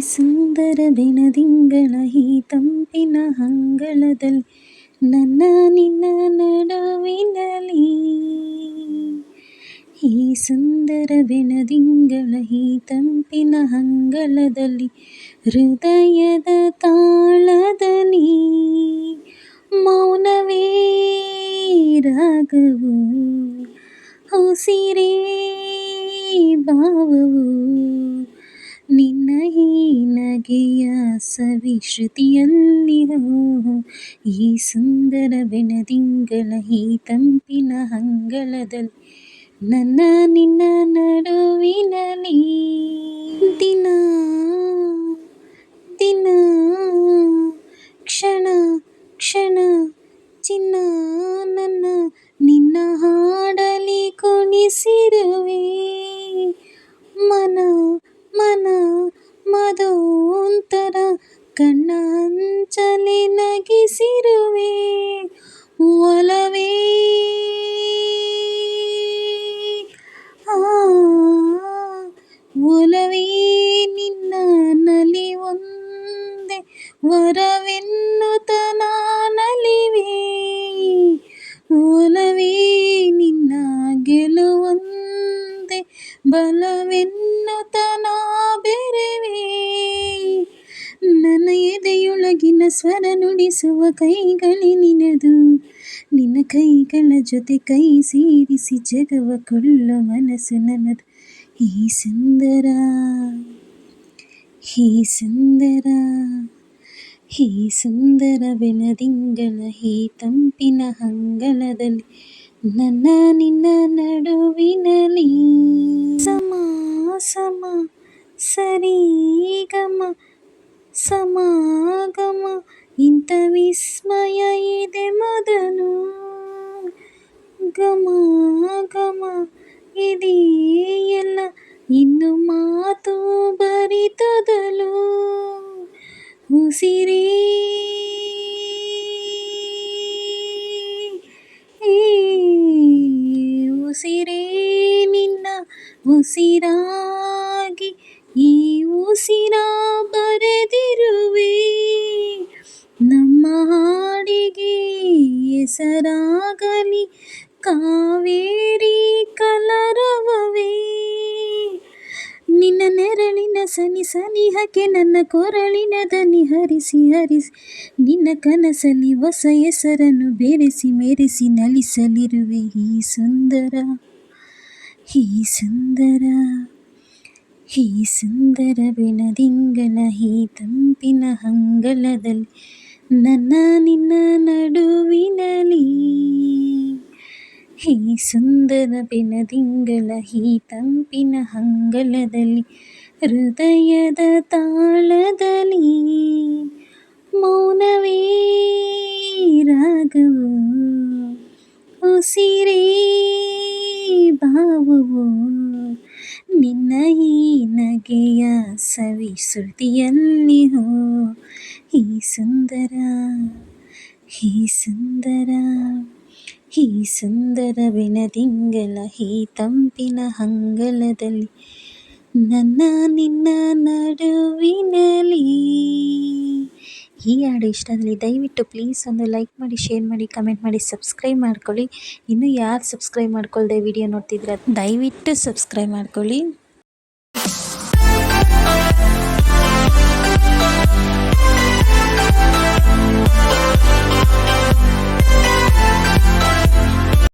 ಸುಂದರ ಬೆನದಿಂಗಳ ಈ ತಂಪಿನ ಅಂಗಳದಲ್ಲಿ ನನ್ನ ನಿನ್ನ ನಡುವಿನಲ್ಲಿ. ಈ ಸುಂದರ ಬೆನದಿಂಗಳ ಈ ತಂಪಿನ ಅಂಗಳದಲ್ಲಿ ಹೃದಯದ ತಾಳದಲ್ಲಿ ಮೌನವೇ ರಾಗವು ಉಸಿರೇ ಭಾವವು. ಈ ನಗೆಯ ಸವಿ ಶ್ರುತಿಯಲ್ಲಿ ಈ ಸುಂದರ ಬೆನದಿಂಗಳ ಈ ತಂಪಿನ ಅಂಗಳದಲ್ಲಿ ನನ್ನ ನಿನ್ನ ನಡುವಿನಲ್ಲಿ ದಿನ ದಿನ ಕಣ್ಣ ನಗಿಸಿರುವೆ ಒಲವೇ. ಒಲವೇ ನಿನ್ನ ನಲಿ ಒಂದೆ ವರವೆನ್ನುತ ನಾನಲಿವೆ. ಒಲವೇ ನಿನ್ನ ಗೆಲುವಂದೆ ಬಲವೆನ್ನುತ್ತ ಎದೆಯೊಳಗಿನ ಸ್ವರ ನುಡಿಸುವ ಕೈಗಳೇ ನಿನದು ನಿನ್ನ ಕೈಗಳ ಜೊತೆ ಕೈ ಸೇರಿಸಿ ಜಗವ ಕೊಳ್ಳೋ ಮನಸ್ಸು ನನ್ನದು ಈ ಸುಂದರ ಈ ಸುಂದರ ಈ ಸುಂದರ ಬೆನದಿಂಗಳ ಈ ತಂಪಿನ ಅಂಗಳದಲ್ಲಿ ನನ್ನ ನಿನ್ನ ನಡುವಿನಲ್ಲಿ ಸಮ ಸಮ ಸರಿಗಮ ಸಮಾಗಮ. ಇಂಥ ವಿಸ್ಮಯ ಇದೆ ಮೊದಲು. ಗಮ ಗಮ ಇದೆಯಲ್ಲ, ಇನ್ನು ಮಾತು ಬರಿತದಲು. ಉಸಿರೇ ಉಸಿರೇ ನಿನ್ನ ಉಸಿರಾಗಿ ಸನಿ ಸನಿಹಕ್ಕೆ ನನ್ನ ಕೊರಳಿನ ದನಿ ಹರಿಸಿ ಹರಿಸಿ ನಿನ್ನ ಕನಸಲ್ಲಿ ಹೊಸ ಹೆಸರನ್ನು ಬೆರೆಸಿ ಮೆರೆಸಿ ನಲಿಸಲಿರುವೆ ಈ ಸುಂದರ ಈ ಸುಂದರ ಈ ಸುಂದರ ಬೆನದಿಂಗನ ಈ ತಂಪಿನ ಅಂಗಳದಲ್ಲಿ ನನ್ನ ನಿನ್ನ ನಡುವಿನಲ್ಲಿ ಈ ಸುಂದರ ಬೆನದಿಂಗಳ ಈ ತಂಪಿನ ಅಂಗಳದಲ್ಲಿ ಹೃದಯದ ತಾಳದಲ್ಲಿ ಮೌನವೇ ರಾಗವು. ಉಸಿರೇ ಭಾವವು. ನಿನ್ನ ಈ ನಗೆಯ ಸವಿ ಶ್ರುತಿಯಲ್ಲಿ ಹೋ. ಈ ಸುಂದರ ಈ ಸುಂದರ. ಈ ಸುಂದರ ವಿನದಿಂಗಲ ಈ ತಂಪಿನ ಅಂಗಳದಲ್ಲಿ ನನ್ನ, ನಿನ್ನ ನಡುವಿನಲ್ಲಿ. ಈ ಹಾಡು ಇಷ್ಟ ಆದಲ್ಲಿ ದಯವಿಟ್ಟು ಪ್ಲೀಸ್ ಒಂದು ಲೈಕ್ ಮಾಡಿ ಶೇರ್ ಮಾಡಿ ಕಮೆಂಟ್ ಮಾಡಿ ಸಬ್ಸ್ಕ್ರೈಬ್ ಮಾಡ್ಕೊಳ್ಳಿ. ಇನ್ನೂ ಯಾರು ಸಬ್ಸ್ಕ್ರೈಬ್ ಮಾಡ್ಕೊಳ್ದೆ ವಿಡಿಯೋ ನೋಡ್ತಿದ್ರೆ, ದಯವಿಟ್ಟು ಸಬ್ಸ್ಕ್ರೈಬ್ ಮಾಡ್ಕೊಳ್ಳಿ.